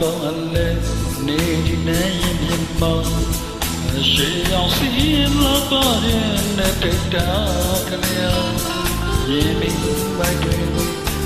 ပေါ်အလဲနေဒီနဲ့ရင်မြမရှေးအောင်စီလာပါရဲ့နဲ့တတာကလေးရင်မင်းမိုက်တွေ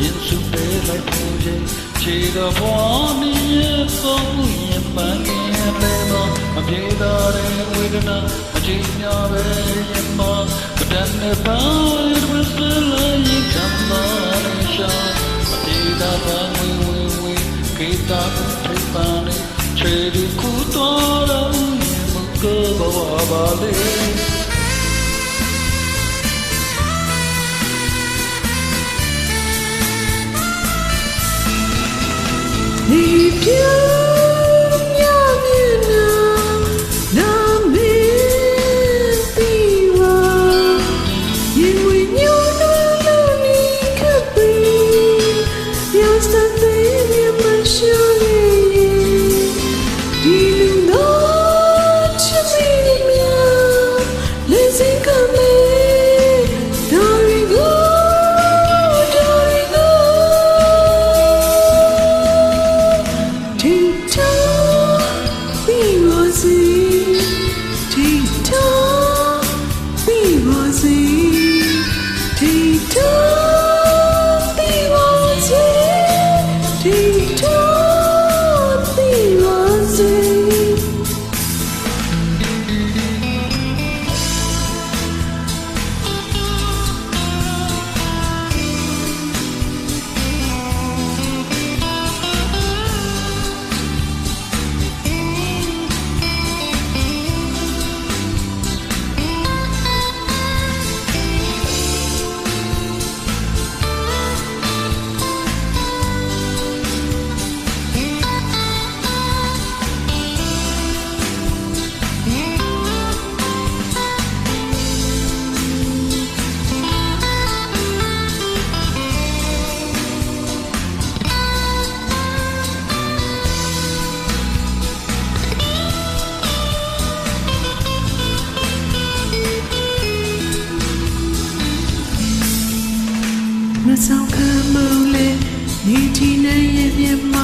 ရင်စုပေးလိုက်ဖို့ချင်းခြေတော်ဘွားမင်းရဲ့ပုံရင်ပန်းငယ်လဲမအပြေသာတဲ့ဝေဒနာအချင်းများပဲရင်မမတန်တဲ့ပါရစလာရင်ကမ်းမရှာအပြေသာပါဝေဝေဝေ Kitapristane Çelik kutara Mıkkı baba bale မဆောင်ခမုံလေနေတီနဲ့ရဲ့ပြမ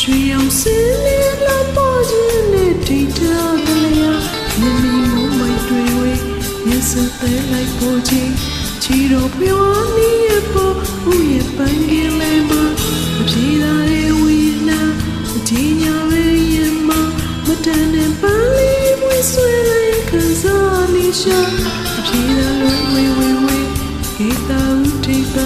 ရွှေအောင်စင်းလေးလာပေါ်ခြင်းနဲ့ထိတာကလေးယာမမီမိုးမိုက်တွေဝေးရစတဲ့လိုက်ပေါ်ခြင်းချီတော့ပြောနေရပေါ်ဦးရဲ့ပန်းကလေးမမပြေတာရဲ့ဝိညာအတီးညာရဲ့ရင်မမတန်တဲ့ပန်းလေးဝေးဆွဲလိုက်ခံစားနေရှာအပြေတာလွယ်ဝေးဝေးဝေးဂီတာ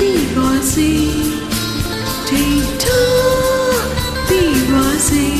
BYC, TikTok, BYC.